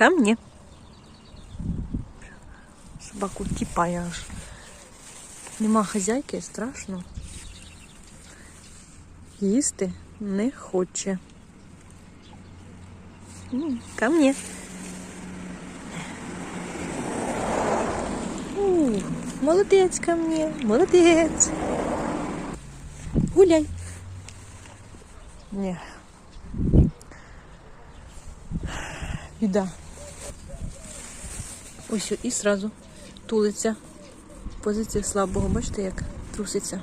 ко мне. Собаку тіпає аж. Нема хазяйки, страшно. Їсти не хоче. М, Ко мне. У, Молодець ко мне, молодець. Гуляй. Ні. Біда. Ось і сразу тулиться. Позиція слабого. Бачите, як труситься.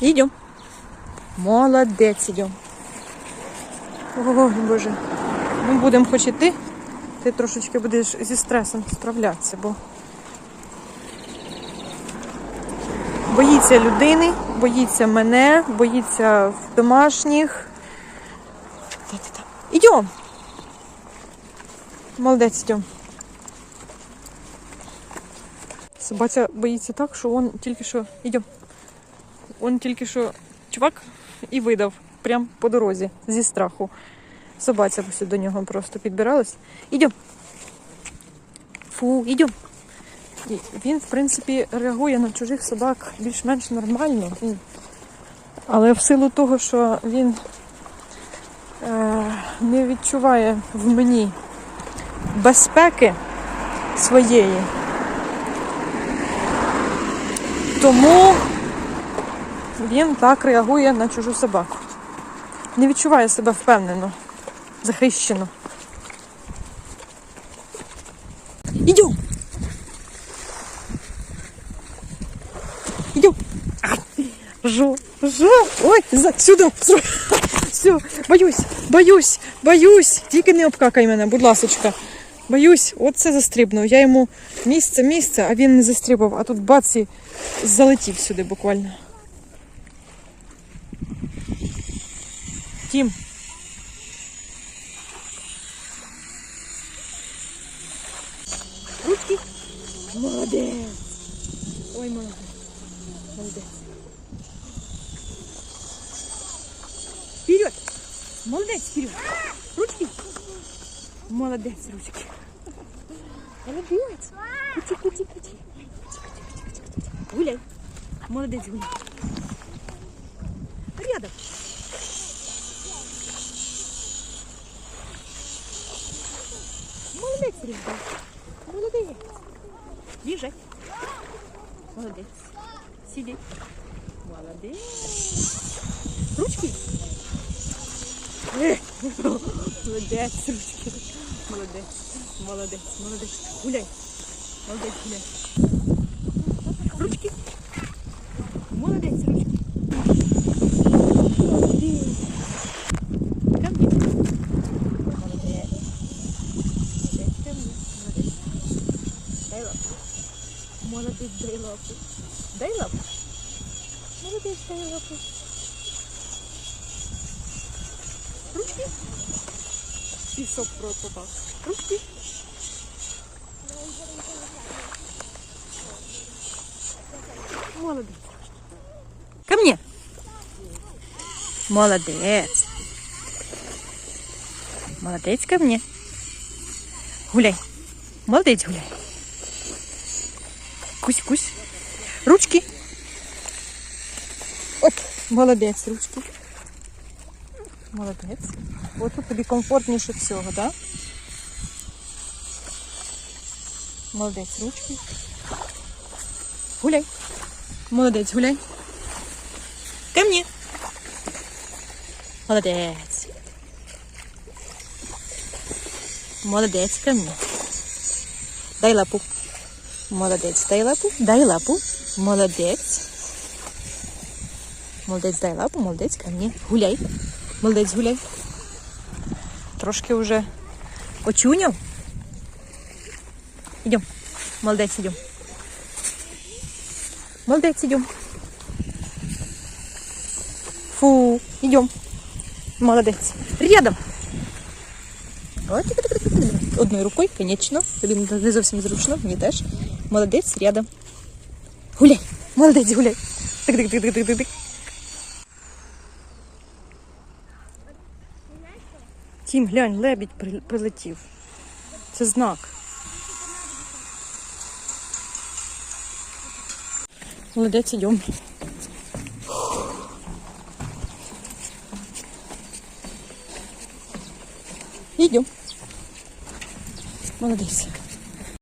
Йдемо. Молодець, йдемо. Ой, Боже. Ми будемо хоч іти, ти трошечки будеш зі стресом справлятися, бо боїться людини, боїться мене, боїться домашніх. Ідем. Молодець, йдем. Собаця боїться так, що він тільки що. Ідем. Он тільки що чувак і видав прям по дорозі зі страху. Собаця до нього просто підбиралась. Ідем. Фу, ідем. І Він, в принципі, реагує на чужих собак більш-менш нормально. Але в силу того, що він не відчуває в мені безпеки своєї, тому він так реагує на чужу собаку. Не відчуває себе впевнено, захищено. Ідем! Идем. Жо, жо. Ой, сюди. Все, боюсь, боюсь, боюсь. Тільки не обкакай мене, будь ласочка. Боюсь, от це застрибнув. Я йому місце, місце, а він не застрибав, а тут бац і залетів сюди буквально. Тім. Ручки. Молодець. Ой, молодець. Молодець. Молодець, вперед! Ручки! Молодець, ручки. Молодець! Куті, куті, куті. Гуляй. Молодець, гуляй. Рядом. Молодець, ребята. Молодець. Лежать. Молодець. Сидеть. Молодець. Ручки. Молодець, ручки. Молодець. Молодець. Молодець. Гуляй. Молодець, гуляй. Ручки. Молодець, ручки. Молодець. Молодець, дай лапу. Дай лапу. Молодець, дай лапу. Ручки. Пісок в рот попав. Ручки. Молодець. Ко мне. Молодець. Молодець ко мне. Гуляй. Молодець гуляй. Кусь, кусь. Ручки. Оп, молодець, ручки. Молодець. От тут тобі комфортніше всього, так? Да? Молодець, ручки. Гуляй. Молодець, гуляй. Ко мне. Молодець. Молодець ко мне. Дай лапу. Молодець, дай лапу. Дай лапу. Молодець. Молодець, дай лапу, молодець ко мне. Гуляй. Молодець, гуляй. Трошки вже очуняв. Ідем. Молодець, ідем. Молодець, ідем. Фу, ідем. Молодець. Рядом. Одною рукою, конечно. Тобі не зовсім зручно, мені теж. Молодець, рядом. Гуляй. Молодець, гуляй. Тик-тик-тик-тик-тик-тик. Тім, глянь, лебідь при- прилетів. Це знак. Молодець, йдемо. Йдемо. Молодець.